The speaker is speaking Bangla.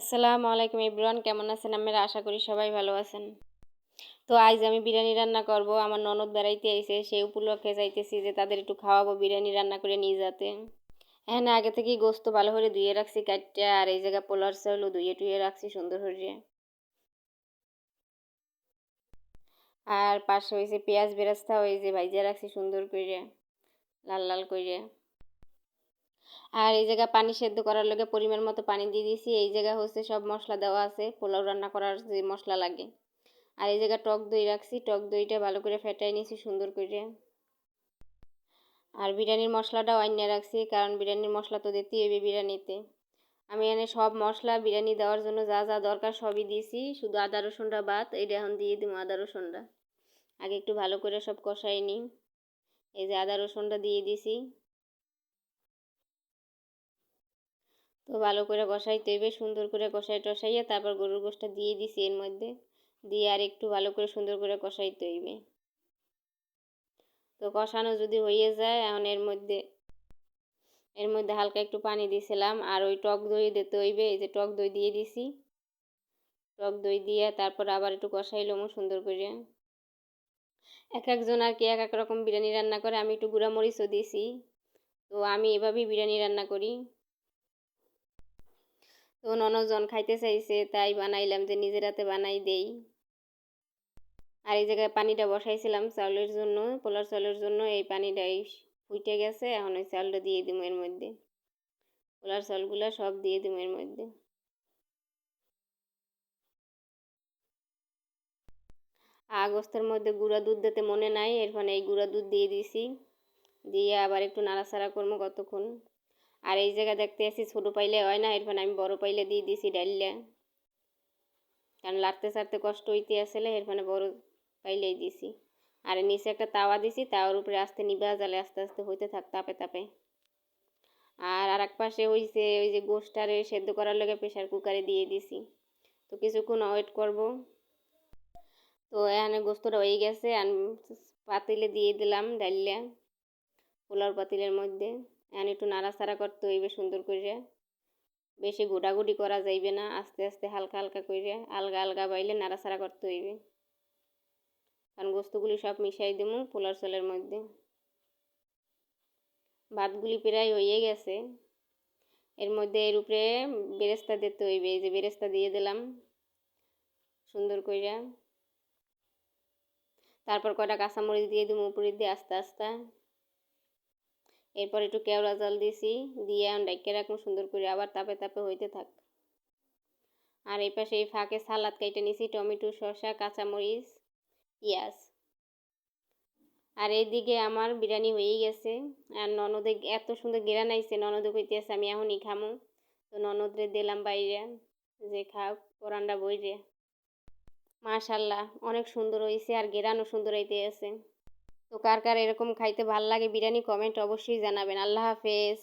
আসসালামু আলাইকুম ইব্রান কেমন আছেন আমরা আশা করি সবাই ভালো আছেন। তো আজ আমি বিরিয়ানি রান্না করব। আমার ননদ বেড়াইতে আইছে সেই উপলক্ষে চাইতেছি যে তাদের একটু খাওয়াবো বিরিয়ানি রান্না করে নিয়ে যাতে হ্যাঁ না, আগে থেকেই গোস্ত ভালো করে ধুয়ে রাখছি, কাটটা, আর এই জায়গা পোলার চাউলও ধুয়ে টুয়ে রাখছি সুন্দর করে আর পাশে হয়েছে পেঁয়াজ বেরাস্তা, ওই যে ভাইজা রাখছি সুন্দর করে লাল লাল করে আর এই জায়গা পানি সেদ্ধ করার লগে পরিমাণ মতো পানি দিয়ে দিয়েছি। এই জায়গা হচ্ছে সব মশলা দেওয়া আছে, পোলাও রান্না করার যে মশলা লাগে। আর এই জায়গা টক দই রাখছি, টক দইটা ভালো করে ফেটাই নিয়েছি সুন্দর করে। আর বিরিয়ানির মশলাটাও আইনে রাখছি, কারণ বিরিয়ানির মশলা তো দিতেই হবে বিরিয়ানিতে। আমি এনে সব মশলা বিরিয়ানি দেওয়ার জন্য যা যা দরকার সবই দিয়েছি, শুধু আদা, রসুনটা বাদ এইটা এখন দিয়ে দিব আদা, রসুনটা। আগে একটু ভালো করে সব কষাই নিই। এই যে আদা, রসুনটা দিয়ে দিছি। তো ভালো করে কষাইতে হইবে, সুন্দর করে কষাই টসাইয়ে তারপর গরুর গোষ্ঠটা দিয়ে দিছি এর মধ্যে। দিয়ে আর একটু ভালো করে সুন্দর করে কষাইতে হইবে। তো কষানো যদি হয়ে যায়, এখন এর মধ্যে এর মধ্যে হালকা একটু পানি দিয়েছিলাম আর ওই টক দই দিতে হইবে, এই যে টক দই দিয়ে দিছি। টক দই দিয়ে তারপর আবার একটু কষাই কষাইলাম সুন্দর করে। এক একজন আর কি এক এক রকম বিরিয়ানি রান্না করে, আমি একটু গুঁড়া মরিচও দিয়েছি তো আমি এভাবেই বিরিয়ানি রান্না করি। তো ননজন খাইতে চাইছে, তাই বানাইলাম যে নিজের হাতে বানাই দেই। আর এই জায়গায় পানিটা বসাইছিলাম চাউলের জন্য, পোলার চাউলের জন্য, এই পানিটা এই ফুটে গেছে, এখন ওই চাউলটা দিয়ে দিব এর মধ্যে। পোলার চাউলগুলো সব দিয়ে দিব এর মধ্যে। আগস্তের মধ্যে গুঁড়া দুধ দিতে মনে নাই, এরপরে এই গুঁড়া দুধ দিয়ে দিছি। দিয়ে আবার একটু নাড়াচাড়া করব কতক্ষণ। আর এই জায়গা দেখতে আসি ছোটো পাইলে হয় না, এরপর আমি বড় পাইলে দিয়ে দিছি ডাইলে কারণ লাড়তে সারতে কষ্ট হইতে আসলে, এরপরে বড় পাইলেই দিছি। আর নিচে একটা তাওয়া দিছি, তাওয়ার উপরে আস্তে নিবা জালে আস্তে আস্তে হইতে থাক, তাপে তাপে। আর আর এক পাশে হইছে ওই যে গোষ্ঠটারে সেদ্ধ করার লগে প্রেশার কুকারে দিয়ে দিছি। তো কিছুক্ষণ ওয়েট করব। তো এখানে গোস্তটা হয়ে গেছে, আর পাতিলে দিয়ে দিলাম ডাইলে পোলার পাতিলের মধ্যে। এখন একটু নাড়াচাড়া করতে হইবে সুন্দর করে বেশি গোটাগুটি করা যাইবে না, আস্তে আস্তে হালকা হালকা করে আলগা আলগা বাইলে নাড়াচাড়া করতে হইবে। কারণ গোস্তগুলি সব মিশাই দেবো পোলার চলের মধ্যে। ভাতগুলি প্রায় হয়ে গেছে। এর মধ্যে এর উপরে বেরেস্তা দিতে হইবে, এই যে বেরেস্তা দিয়ে দিলাম। সুন্দর করে তারপর কয়টা কাঁচামরিচ দিয়ে দিব উপরে দিয়ে আস্তে আস্তে। এরপর একটু কেওড়া জল দিছি, দিয়ে ডাইকে রাখব সুন্দর করে, আবার তাপে তাপে হইতে থাক। আর এই পাশে এই ফাঁকে সালাদ কেটে নিছি, টমেটো, শসা, কাঁচামরিচ, পিঁয়াজ। আর এইদিকে আমার বিরিয়ানি হয়েই গেছে। আর ননদে এত সুন্দর গেরান আইছে ননদে কইতেছে আমি এখনই খামো। তো ননদরে দিলাম বাইরে, যে খাও পরান্ডা বইরে। মাশাল্লাহ, অনেক সুন্দর হয়েছে আর গেরানও সুন্দর হইতে আছে। তো কার কার এরকম খাইতে ভালো লাগে বিরিয়ানি কমেন্ট অবশ্যই জানাবেন। আল্লাহ হাফেজ।